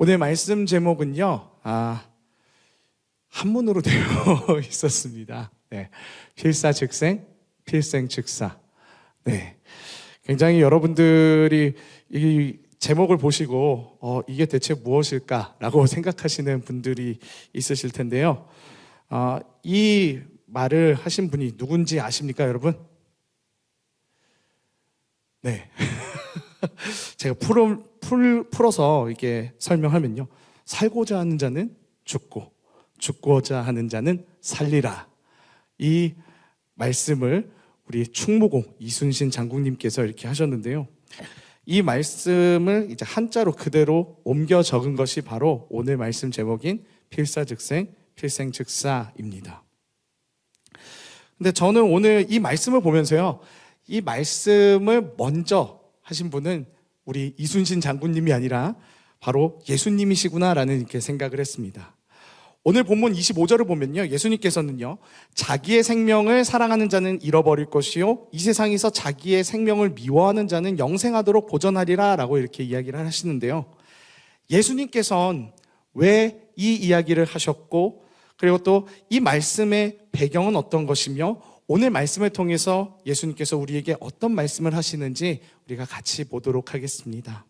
오늘 말씀 제목은요, 아, 한문으로 되어 있었습니다. 네. 필사 즉생, 필생 즉사. 네. 굉장히 여러분들이 이 제목을 보시고, 어, 이게 대체 무엇일까라고 생각하시는 분들이 있으실 텐데요. 어, 이 말을 하신 분이 누군지 아십니까, 여러분? 네. 제가 풀어, 풀, 풀어서 이게 설명하면요. 살고자 하는 자는 죽고, 죽고자 하는 자는 살리라. 이 말씀을 우리 충무공 이순신 장군님께서 이렇게 하셨는데요. 이 말씀을 이제 한자로 그대로 옮겨 적은 것이 바로 오늘 말씀 제목인 필사즉생, 필생즉사입니다. 근데 저는 오늘 이 말씀을 보면서요. 이 말씀을 먼저 하신 분은 우리 이순신 장군님이 아니라 바로 예수님이시구나라는 이렇게 생각을 했습니다. 오늘 본문 25절을 보면요. 예수님께서는요. 자기의 생명을 사랑하는 자는 잃어버릴 것이요. 이 세상에서 자기의 생명을 미워하는 자는 영생하도록 보전하리라 라고 이렇게 이야기를 하시는데요. 예수님께서는 왜 이 이야기를 하셨고 그리고 또 이 말씀의 배경은 어떤 것이며 오늘 말씀을 통해서 예수님께서 우리에게 어떤 말씀을 하시는지 우리가 같이 보도록 하겠습니다.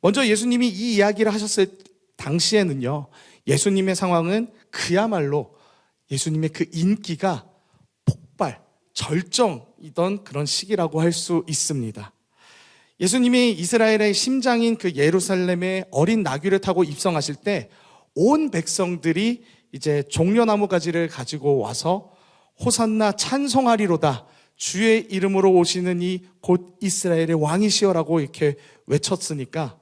먼저 예수님이 이 이야기를 하셨을 당시에는요, 예수님의 상황은 그야말로 예수님의 그 인기가 폭발, 절정이던 그런 시기라고 할 수 있습니다. 예수님이 이스라엘의 심장인 그 예루살렘에 어린 나귀를 타고 입성하실 때 온 백성들이 이제 종려나무 가지를 가지고 와서 호산나 찬송하리로다. 주의 이름으로 오시는 이 곧 이스라엘의 왕이시여라고 이렇게 외쳤으니까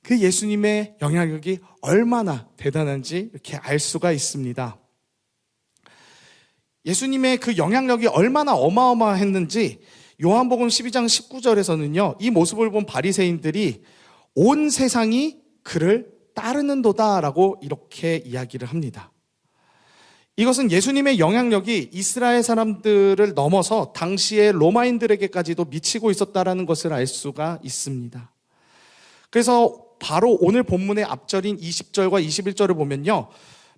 그 예수님의 영향력이 얼마나 대단한지 이렇게 알 수가 있습니다. 예수님의 그 영향력이 얼마나 어마어마했는지 요한복음 12장 19절에서는요. 이 모습을 본 바리새인들이 온 세상이 그를 따르는도다라고 이렇게 이야기를 합니다. 이것은 예수님의 영향력이 이스라엘 사람들을 넘어서 당시의 로마인들에게까지도 미치고 있었다라는 것을 알 수가 있습니다. 그래서 바로 오늘 본문의 앞절인 20절과 21절을 보면요.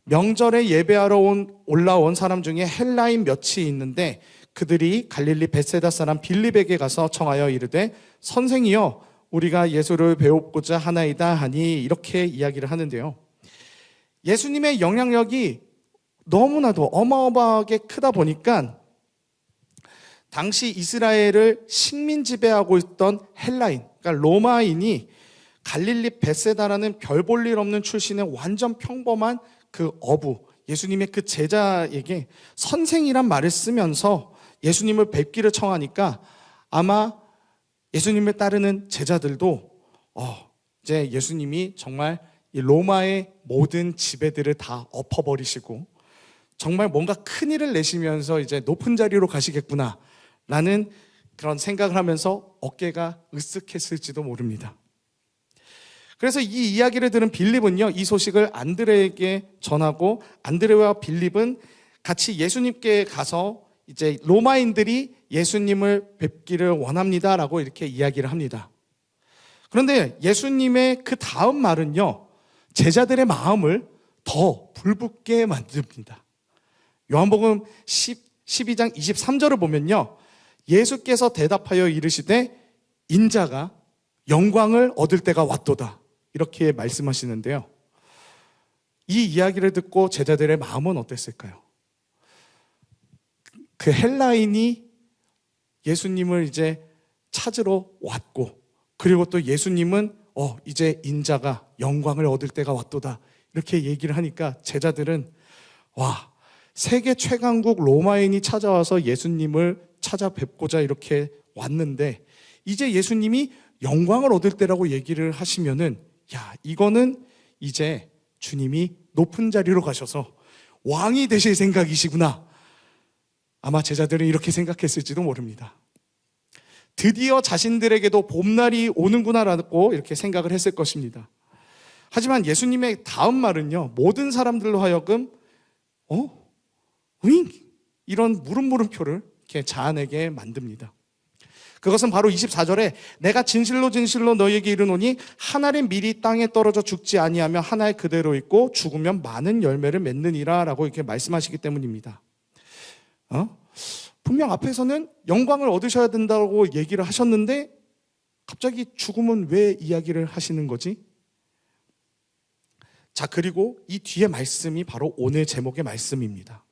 명절에 예배하러 온 올라온 사람 중에 헬라인 몇이 있는데 그들이 갈릴리 베세다 사람 빌립에게 가서 청하여 이르되 선생이여 우리가 예수를 배우고자 하나이다 하니 이렇게 이야기를 하는데요. 예수님의 영향력이 너무나도 어마어마하게 크다 보니까 당시 이스라엘을 식민 지배하고 있던 헬라인, 그러니까 로마인이 갈릴리 베세다라는 별 볼 일 없는 출신의 완전 평범한 그 어부, 예수님의 그 제자에게 선생이란 말을 쓰면서 예수님을 뵙기를 청하니까 아마 예수님을 따르는 제자들도 어, 이제 예수님이 정말 이 로마의 모든 지배들을 다 엎어버리시고 정말 뭔가 큰 일을 내시면서 이제 높은 자리로 가시겠구나 라는 그런 생각을 하면서 어깨가 으쓱했을지도 모릅니다. 그래서 이 이야기를 들은 빌립은요, 이 소식을 안드레에게 전하고 안드레와 빌립은 같이 예수님께 가서 이제 로마인들이 예수님을 뵙기를 원합니다라고 이렇게 이야기를 합니다. 그런데 예수님의 그 다음 말은요, 제자들의 마음을 더 불붙게 만듭니다. 요한복음 10, 12장 23절을 보면요. 예수께서 대답하여 이르시되 인자가 영광을 얻을 때가 왔도다. 이렇게 말씀하시는데요. 이 이야기를 듣고 제자들의 마음은 어땠을까요? 그 헬라인이 예수님을 이제 찾으러 왔고, 그리고 또 예수님은 어, 이제 인자가 영광을 얻을 때가 왔도다. 이렇게 얘기를 하니까 제자들은 와, 세계 최강국 로마인이 찾아와서 예수님을 찾아뵙고자 이렇게 왔는데 이제 예수님이 영광을 얻을 때라고 얘기를 하시면은 야, 이거는 이제 주님이 높은 자리로 가셔서 왕이 되실 생각이시구나. 아마 제자들은 이렇게 생각했을지도 모릅니다. 드디어 자신들에게도 봄날이 오는구나라고 이렇게 생각을 했을 것입니다. 하지만 예수님의 다음 말은요, 모든 사람들로 하여금, 어? 윙! 이런 물음 물음표를 이렇게 자아내게 만듭니다. 그것은 바로 24절에 내가 진실로 진실로 너희에게 이르노니 하나의 밀이 땅에 떨어져 죽지 아니하며 하나의 그대로 있고 죽으면 많은 열매를 맺느니라라고 이렇게 말씀하시기 때문입니다. 어? 분명 앞에서는 영광을 얻으셔야 된다고 얘기를 하셨는데 갑자기 죽음은 왜 이야기를 하시는 거지? 자, 그리고 이 뒤에 말씀이 바로 오늘 제목의 말씀입니다.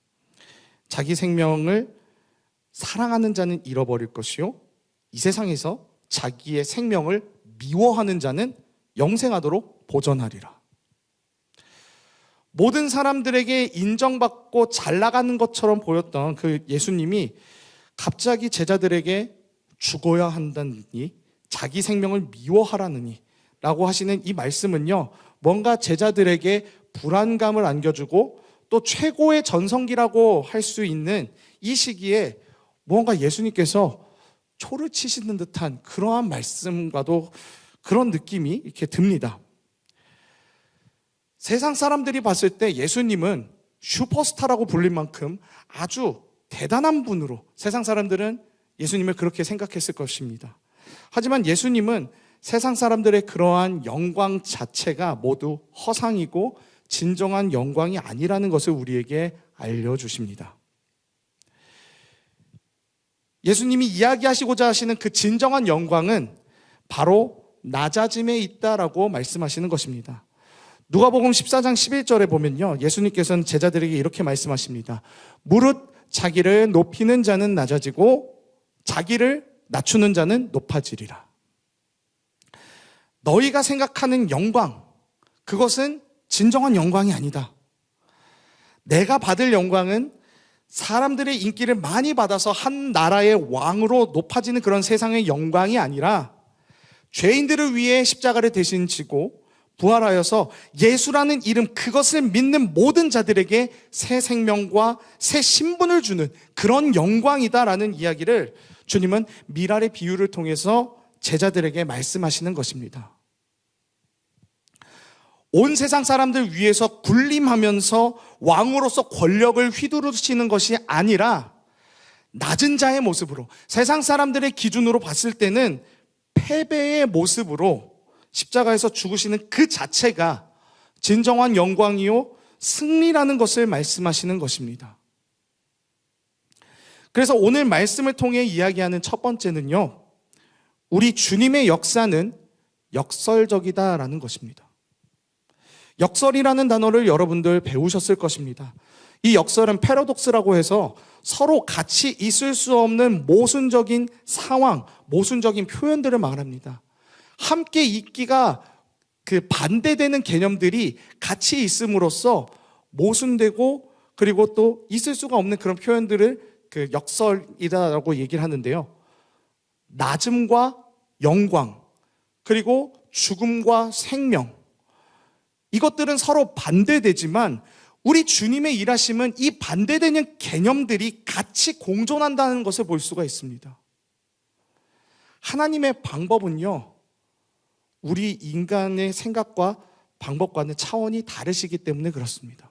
자기 생명을 사랑하는 자는 잃어버릴 것이요. 이 세상에서 자기의 생명을 미워하는 자는 영생하도록 보전하리라. 모든 사람들에게 인정받고 잘 나가는 것처럼 보였던 그 예수님이 갑자기 제자들에게 죽어야 한다니 자기 생명을 미워하라느니 라고 하시는 이 말씀은요, 뭔가 제자들에게 불안감을 안겨주고 또 최고의 전성기라고 할 수 있는 이 시기에 뭔가 예수님께서 초를 치시는 듯한 그러한 말씀과도 그런 느낌이 이렇게 듭니다. 세상 사람들이 봤을 때 예수님은 슈퍼스타라고 불릴 만큼 아주 대단한 분으로 세상 사람들은 예수님을 그렇게 생각했을 것입니다. 하지만 예수님은 세상 사람들의 그러한 영광 자체가 모두 허상이고 진정한 영광이 아니라는 것을 우리에게 알려주십니다. 예수님이 이야기하시고자 하시는 그 진정한 영광은 바로 낮아짐에 있다라고 말씀하시는 것입니다. 누가복음 14장 11절에 보면요. 예수님께서는 제자들에게 이렇게 말씀하십니다. 무릇 자기를 높이는 자는 낮아지고 자기를 낮추는 자는 높아지리라. 너희가 생각하는 영광, 그것은 진정한 영광이 아니다. 내가 받을 영광은 사람들의 인기를 많이 받아서 한 나라의 왕으로 높아지는 그런 세상의 영광이 아니라 죄인들을 위해 십자가를 대신 지고 부활하여서 예수라는 이름 그것을 믿는 모든 자들에게 새 생명과 새 신분을 주는 그런 영광이다라는 이야기를 주님은 미랄의 비유를 통해서 제자들에게 말씀하시는 것입니다. 온 세상 사람들 위해서 군림하면서 왕으로서 권력을 휘두르시는 것이 아니라 낮은 자의 모습으로 세상 사람들의 기준으로 봤을 때는 패배의 모습으로 십자가에서 죽으시는 그 자체가 진정한 영광이요 승리라는 것을 말씀하시는 것입니다. 그래서 오늘 말씀을 통해 이야기하는 첫 번째는요. 우리 주님의 역사는 역설적이다라는 것입니다. 역설이라는 단어를 여러분들 배우셨을 것입니다. 이 역설은 패러독스라고 해서 서로 같이 있을 수 없는 모순적인 상황, 모순적인 표현들을 말합니다. 함께 있기가 그 반대되는 개념들이 같이 있음으로써 모순되고 그리고 또 있을 수가 없는 그런 표현들을 그 역설이다라고 얘기를 하는데요. 낮음과 영광, 그리고 죽음과 생명, 이것들은 서로 반대되지만 우리 주님의 일하심은 이 반대되는 개념들이 같이 공존한다는 것을 볼 수가 있습니다. 하나님의 방법은요, 우리 인간의 생각과 방법과는 차원이 다르시기 때문에 그렇습니다.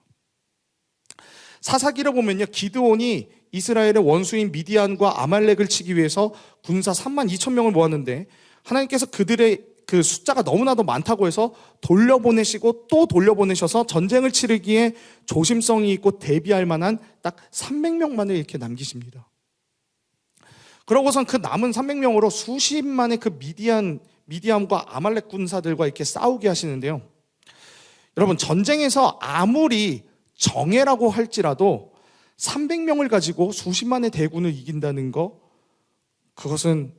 사사기를 보면요, 기드온이 이스라엘의 원수인 미디안과 아말렉을 치기 위해서 군사 3만 2천 명을 모았는데 하나님께서 그들의 그 숫자가 너무나도 많다고 해서 돌려보내시고 또 돌려보내셔서 전쟁을 치르기에 조심성이 있고 대비할 만한 딱 300명만을 이렇게 남기십니다. 그러고선 그 남은 300명으로 수십만의 그 미디안, 미디암과 아말렉 군사들과 이렇게 싸우게 하시는데요. 여러분, 전쟁에서 아무리 정예라고 할지라도 300명을 가지고 수십만의 대군을 이긴다는 거, 그것은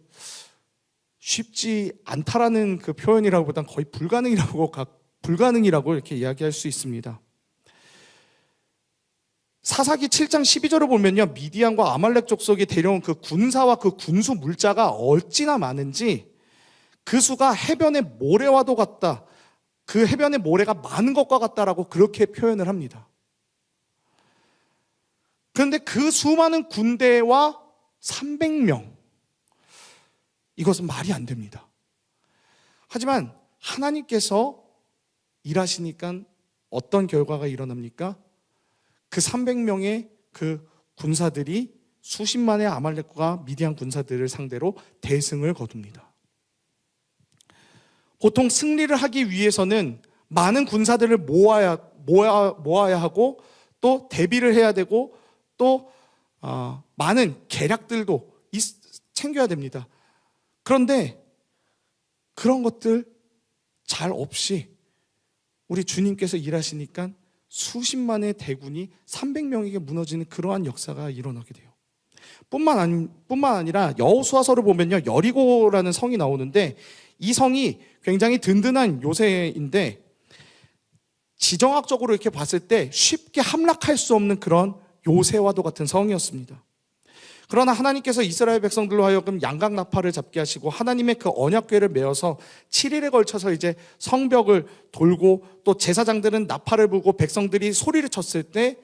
쉽지 않다라는 그 표현이라고보단 거의 불가능이라고 불가능이라고 이렇게 이야기할 수 있습니다. 사사기 7장 12절을 보면요. 미디안과 아말렉 족속이 데려온 그 군사와 그 군수 물자가 어찌나 많은지 그 수가 해변의 모래와도 같다. 그 해변의 모래가 많은 것과 같다라고 그렇게 표현을 합니다. 그런데 그 수많은 군대와 300명 이것은 말이 안 됩니다. 하지만 하나님께서 일하시니까 어떤 결과가 일어납니까? 그 300명의 그 군사들이 수십만의 아말렉과 미디안 군사들을 상대로 대승을 거둡니다. 보통 승리를 하기 위해서는 많은 군사들을 모아야 모아, 모아야 하고 또 대비를 해야 되고 또 어, 많은 계략들도 있- 챙겨야 됩니다. 그런데 그런 것들 잘 없이 우리 주님께서 일하시니까 수십만의 대군이 300명에게 무너지는 그러한 역사가 일어나게 돼요. 뿐만 아니 뿐만 아니라 여호수아서를 보면요. 여리고라는 성이 나오는데 이 성이 굉장히 든든한 요새인데 지정학적으로 이렇게 봤을 때 쉽게 함락할 수 없는 그런 요새와도 같은 성이었습니다. 그러나 하나님께서 이스라엘 백성들로 하여금 양각 나팔을 잡게 하시고 하나님의 그 언약궤를 메어서 7일에 걸쳐서 이제 성벽을 돌고 또 제사장들은 나팔을 불고 백성들이 소리를 쳤을 때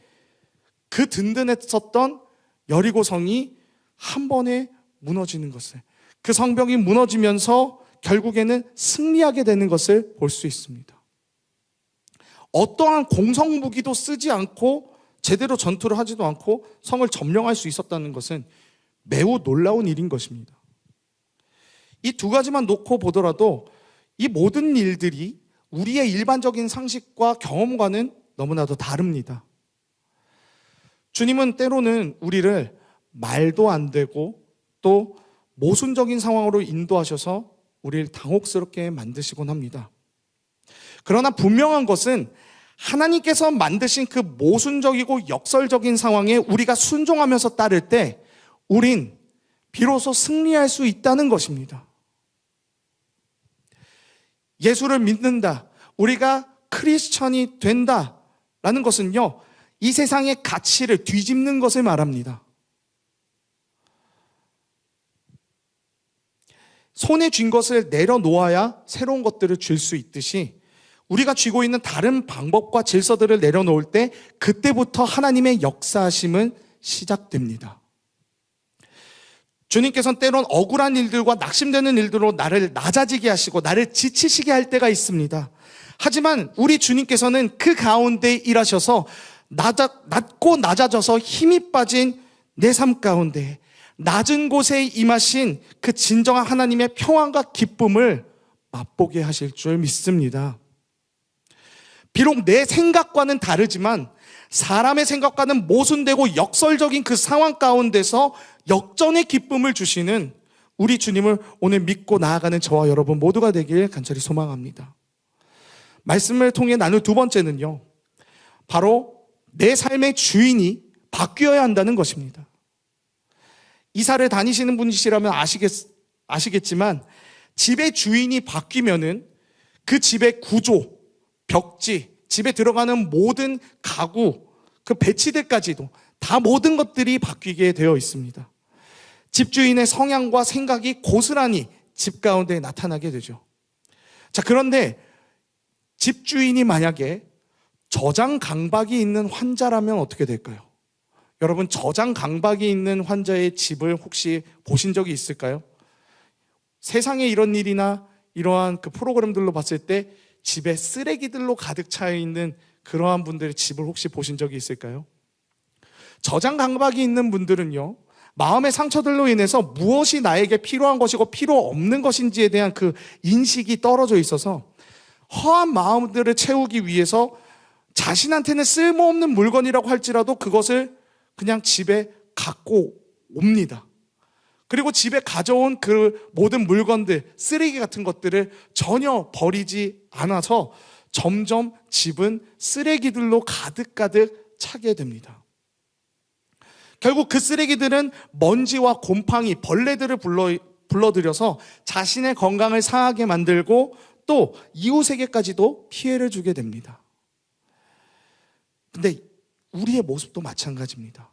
그 든든했었던 여리고 성이 한 번에 무너지는 것을 그 성벽이 무너지면서 결국에는 승리하게 되는 것을 볼 수 있습니다. 어떠한 공성 무기도 쓰지 않고 제대로 전투를 하지도 않고 성을 점령할 수 있었다는 것은 매우 놀라운 일인 것입니다. 이 두 가지만 놓고 보더라도 이 모든 일들이 우리의 일반적인 상식과 경험과는 너무나도 다릅니다. 주님은 때로는 우리를 말도 안 되고 또 모순적인 상황으로 인도하셔서 우리를 당혹스럽게 만드시곤 합니다. 그러나 분명한 것은 하나님께서 만드신 그 모순적이고 역설적인 상황에 우리가 순종하면서 따를 때 우린 비로소 승리할 수 있다는 것입니다. 예수를 믿는다. 우리가 크리스천이 된다. 라는 것은요, 이 세상의 가치를 뒤집는 것을 말합니다. 손에 쥔 것을 내려놓아야 새로운 것들을 줄 수 있듯이 우리가 쥐고 있는 다른 방법과 질서들을 내려놓을 때 그때부터 하나님의 역사하심은 시작됩니다. 주님께서는 때론 억울한 일들과 낙심되는 일들로 나를 낮아지게 하시고 나를 지치시게 할 때가 있습니다. 하지만 우리 주님께서는 그 가운데 일하셔서 낮아, 낮고 낮아져서 힘이 빠진 내 삶 가운데 낮은 곳에 임하신 그 진정한 하나님의 평안과 기쁨을 맛보게 하실 줄 믿습니다. 비록 내 생각과는 다르지만 사람의 생각과는 모순되고 역설적인 그 상황 가운데서 역전의 기쁨을 주시는 우리 주님을 오늘 믿고 나아가는 저와 여러분 모두가 되길 간절히 소망합니다. 말씀을 통해 나눌 두 번째는요. 바로 내 삶의 주인이 바뀌어야 한다는 것입니다. 이사를 다니시는 분이시라면 아시겠, 아시겠지만 집의 주인이 바뀌면은 그 집의 구조, 벽지, 집에 들어가는 모든 가구, 그 배치들까지도 다 모든 것들이 바뀌게 되어 있습니다. 집주인의 성향과 생각이 고스란히 집 가운데 나타나게 되죠. 자, 그런데 집주인이 만약에 저장 강박이 있는 환자라면 어떻게 될까요? 여러분, 저장 강박이 있는 환자의 집을 혹시 보신 적이 있을까요? 세상에 이런 일이나 이러한 그 프로그램들로 봤을 때 집에 쓰레기들로 가득 차 있는 그러한 분들의 집을 혹시 보신 적이 있을까요? 저장 강박이 있는 분들은요, 마음의 상처들로 인해서 무엇이 나에게 필요한 것이고 필요 없는 것인지에 대한 그 인식이 떨어져 있어서 허한 마음들을 채우기 위해서 자신한테는 쓸모없는 물건이라고 할지라도 그것을 그냥 집에 갖고 옵니다. 그리고 집에 가져온 그 모든 물건들, 쓰레기 같은 것들을 전혀 버리지 않아서 점점 집은 쓰레기들로 가득가득 차게 됩니다. 결국 그 쓰레기들은 먼지와 곰팡이, 벌레들을 불러, 불러들여서 자신의 건강을 상하게 만들고 또 이웃에게까지도 피해를 주게 됩니다. 근데 우리의 모습도 마찬가지입니다.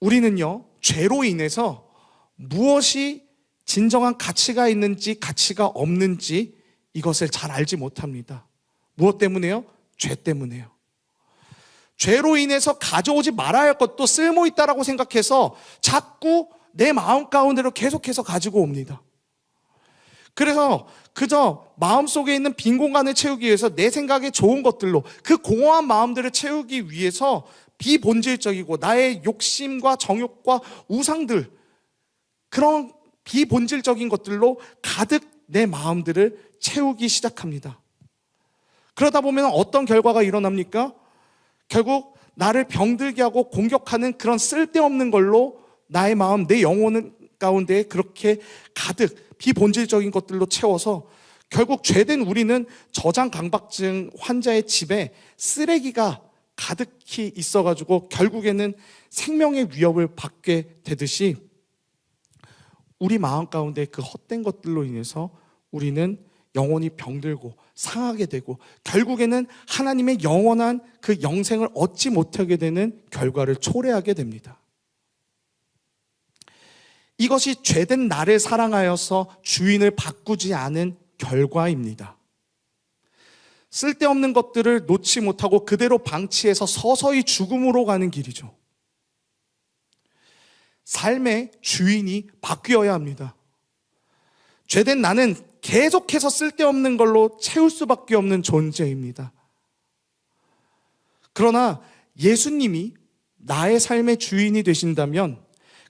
우리는요, 죄로 인해서 무엇이 진정한 가치가 있는지 가치가 없는지 이것을 잘 알지 못합니다. 무엇 때문에요? 죄 때문에요. 죄로 인해서 가져오지 말아야 할 것도 쓸모 있다라고 생각해서 자꾸 내 마음 가운데로 계속해서 가지고 옵니다. 그래서 그저 마음 속에 있는 빈 공간을 채우기 위해서 내 생각에 좋은 것들로 그 공허한 마음들을 채우기 위해서 비본질적이고 나의 욕심과 정욕과 우상들 그런 비본질적인 것들로 가득 내 마음들을 채우기 시작합니다. 그러다 보면 어떤 결과가 일어납니까? 결국 나를 병들게 하고 공격하는 그런 쓸데없는 걸로 나의 마음, 내 영혼 가운데 그렇게 가득 비본질적인 것들로 채워서 결국 죄된 우리는 저장 강박증 환자의 집에 쓰레기가 가득히 있어가지고 결국에는 생명의 위협을 받게 되듯이 우리 마음 가운데 그 헛된 것들로 인해서 우리는 영혼이 병들고 상하게 되고 결국에는 하나님의 영원한 그 영생을 얻지 못하게 되는 결과를 초래하게 됩니다. 이것이 죄된 나를 사랑하여서 주인을 바꾸지 않은 결과입니다. 쓸데없는 것들을 놓지 못하고 그대로 방치해서 서서히 죽음으로 가는 길이죠. 삶의 주인이 바뀌어야 합니다. 죄된 나는 계속해서 쓸데없는 걸로 채울 수밖에 없는 존재입니다. 그러나 예수님이 나의 삶의 주인이 되신다면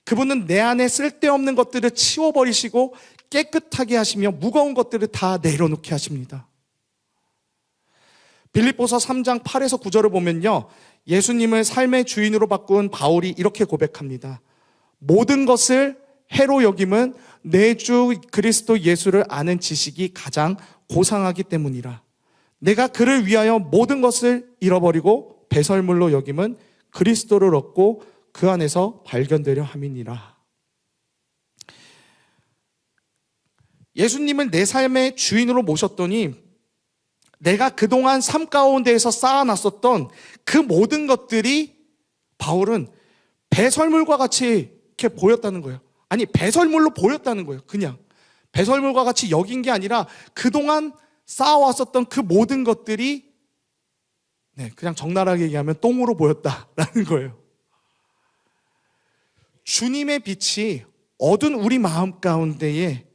그분은 내 안에 쓸데없는 것들을 치워버리시고 깨끗하게 하시며 무거운 것들을 다 내려놓게 하십니다. 빌립보서 3장 8에서 9절을 보면요. 예수님을 삶의 주인으로 바꾼 바울이 이렇게 고백합니다. 모든 것을 해로 여김은 내 주 그리스도 예수를 아는 지식이 가장 고상하기 때문이라. 내가 그를 위하여 모든 것을 잃어버리고 배설물로 여김은 그리스도를 얻고 그 안에서 발견되려 함이니라. 예수님을 내 삶의 주인으로 모셨더니 내가 그동안 삶 가운데에서 쌓아놨었던 그 모든 것들이 바울은 배설물과 같이 이렇게 보였다는 거예요. 아니, 배설물로 보였다는 거예요. 그냥. 배설물과 같이 여긴 게 아니라 그동안 쌓아왔었던 그 모든 것들이 네, 그냥 적나라하게 얘기하면 똥으로 보였다라는 거예요. 주님의 빛이 어두운 우리 마음 가운데에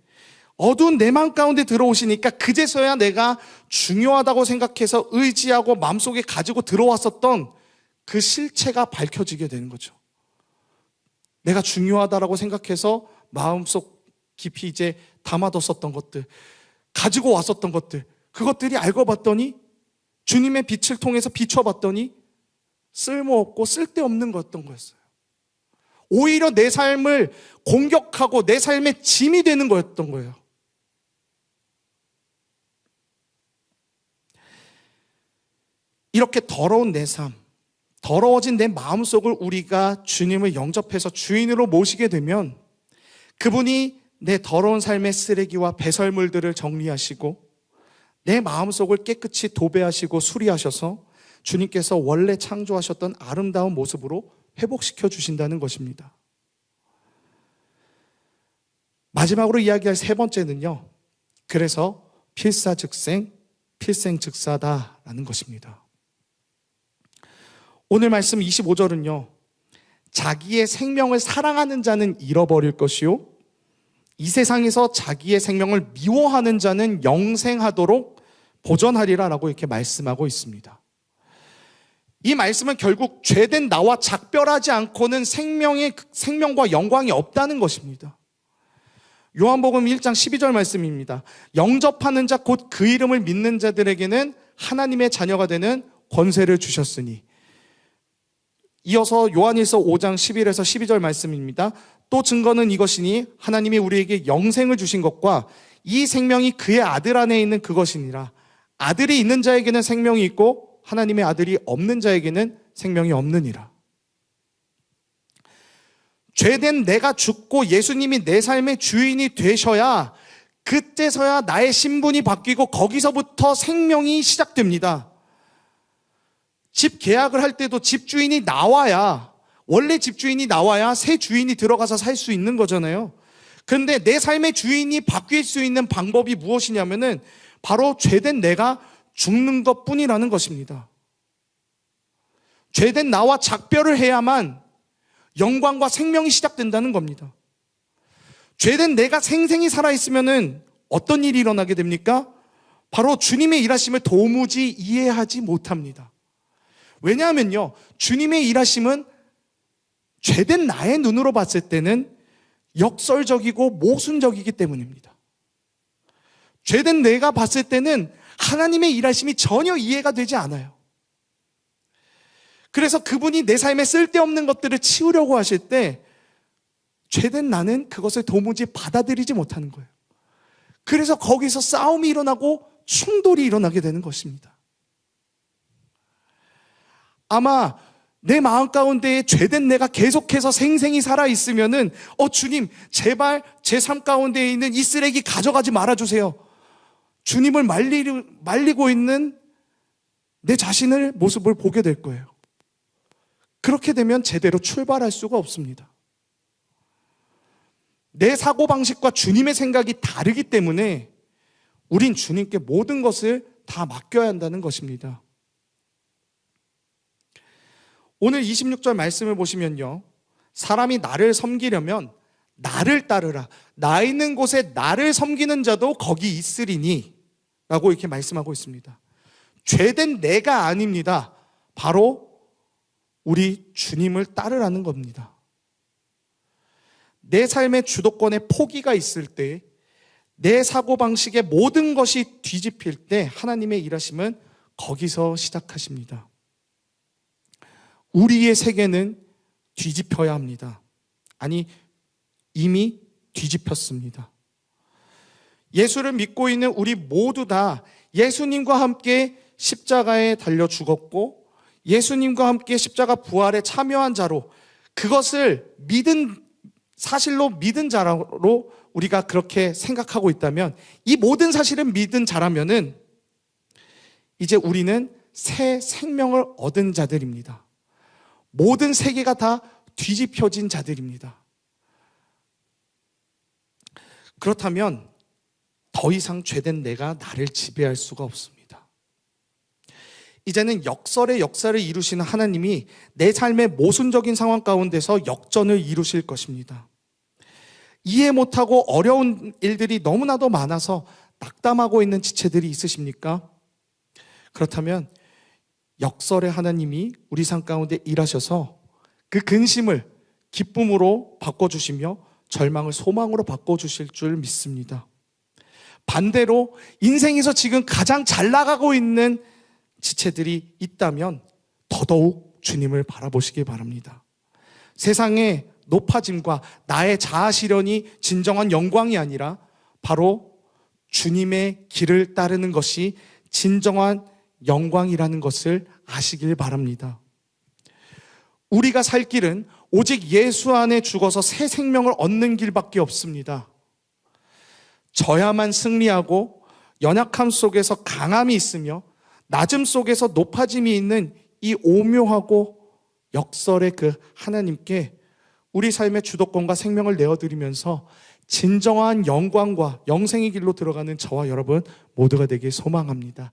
어두운 내 마음 가운데 들어오시니까 그제서야 내가 중요하다고 생각해서 의지하고 마음속에 가지고 들어왔었던 그 실체가 밝혀지게 되는 거죠. 내가 중요하다라고 생각해서 마음속 깊이 이제 담아뒀었던 것들, 가지고 왔었던 것들, 그것들이 알고 봤더니 주님의 빛을 통해서 비춰봤더니 쓸모없고 쓸데없는 거였던 거였어요. 오히려 내 삶을 공격하고 내 삶의 짐이 되는 거였던 거예요. 이렇게 더러운 내 삶, 더러워진 내 마음속을 우리가 주님을 영접해서 주인으로 모시게 되면 그분이 내 더러운 삶의 쓰레기와 배설물들을 정리하시고 내 마음속을 깨끗이 도배하시고 수리하셔서 주님께서 원래 창조하셨던 아름다운 모습으로 회복시켜 주신다는 것입니다. 마지막으로 이야기할 세 번째는요. 그래서 필사즉생, 필생즉사다라는 것입니다. 오늘 말씀 25절은요. 자기의 생명을 사랑하는 자는 잃어버릴 것이요. 이 세상에서 자기의 생명을 미워하는 자는 영생하도록 보전하리라 라고 이렇게 말씀하고 있습니다. 이 말씀은 결국 죄된 나와 작별하지 않고는 생명의 생명과 영광이 없다는 것입니다. 요한복음 1장 12절 말씀입니다. 영접하는 자 곧 그 이름을 믿는 자들에게는 하나님의 자녀가 되는 권세를 주셨으니 이어서 요한일서 5장 11에서 12절 말씀입니다. 또 증거는 이것이니 하나님이 우리에게 영생을 주신 것과 이 생명이 그의 아들 안에 있는 그것이니라. 아들이 있는 자에게는 생명이 있고 하나님의 아들이 없는 자에게는 생명이 없느니라. 죄된 내가 죽고 예수님이 내 삶의 주인이 되셔야 그때서야 나의 신분이 바뀌고 거기서부터 생명이 시작됩니다. 집 계약을 할 때도 집주인이 나와야 원래 집주인이 나와야 새 주인이 들어가서 살 수 있는 거잖아요. 그런데 내 삶의 주인이 바뀔 수 있는 방법이 무엇이냐면은 바로 죄된 내가 죽는 것 뿐이라는 것입니다. 죄된 나와 작별을 해야만 영광과 생명이 시작된다는 겁니다. 죄된 내가 생생히 살아있으면은 어떤 일이 일어나게 됩니까? 바로 주님의 일하심을 도무지 이해하지 못합니다. 왜냐하면요, 주님의 일하심은 죄된 나의 눈으로 봤을 때는 역설적이고 모순적이기 때문입니다. 죄된 내가 봤을 때는 하나님의 일하심이 전혀 이해가 되지 않아요. 그래서 그분이 내 삶에 쓸데없는 것들을 치우려고 하실 때 죄된 나는 그것을 도무지 받아들이지 못하는 거예요. 그래서 거기서 싸움이 일어나고 충돌이 일어나게 되는 것입니다. 아마 내 마음 가운데에 죄된 내가 계속해서 생생히 살아 있으면은 어 주님 제발 제 삶 가운데에 있는 이 쓰레기 가져가지 말아 주세요. 주님을 말리, 말리고 있는 내 자신을 모습을 보게 될 거예요. 그렇게 되면 제대로 출발할 수가 없습니다. 내 사고방식과 주님의 생각이 다르기 때문에 우린 주님께 모든 것을 다 맡겨야 한다는 것입니다. 오늘 26절 말씀을 보시면요. 사람이 나를 섬기려면 나를 따르라. 나 있는 곳에 나를 섬기는 자도 거기 있으리니. 라고 이렇게 말씀하고 있습니다. 죄된 내가 아닙니다. 바로 우리 주님을 따르라는 겁니다. 내 삶의 주도권에 포기가 있을 때, 내 사고방식의 모든 것이 뒤집힐 때 하나님의 일하심은 거기서 시작하십니다. 우리의 세계는 뒤집혀야 합니다. 아니, 이미 뒤집혔습니다. 예수를 믿고 있는 우리 모두 다 예수님과 함께 십자가에 달려 죽었고 예수님과 함께 십자가 부활에 참여한 자로 그것을 믿은 사실로 믿은 자로 우리가 그렇게 생각하고 있다면 이 모든 사실을 믿은 자라면은 이제 우리는 새 생명을 얻은 자들입니다. 모든 세계가 다 뒤집혀진 자들입니다. 그렇다면 더 이상 죄된 내가 나를 지배할 수가 없습니다. 이제는 역설의 역사를 이루시는 하나님이 내 삶의 모순적인 상황 가운데서 역전을 이루실 것입니다. 이해 못하고 어려운 일들이 너무나도 많아서 낙담하고 있는 지체들이 있으십니까? 그렇다면 역설의 하나님이 우리 삶 가운데 일하셔서 그 근심을 기쁨으로 바꿔주시며 절망을 소망으로 바꿔주실 줄 믿습니다. 반대로 인생에서 지금 가장 잘 나가고 있는 지체들이 있다면 더더욱 주님을 바라보시기 바랍니다. 세상의 높아짐과 나의 자아 실현이 진정한 영광이 아니라 바로 주님의 길을 따르는 것이 진정한 영광이라는 것을 아시길 바랍니다. 우리가 살 길은 오직 예수 안에 죽어서 새 생명을 얻는 길밖에 없습니다. 져야만 승리하고 연약함 속에서 강함이 있으며 낮음 속에서 높아짐이 있는 이 오묘하고 역설의 그 하나님께 우리 삶의 주도권과 생명을 내어드리면서 진정한 영광과 영생의 길로 들어가는 저와 여러분 모두가 되길 소망합니다.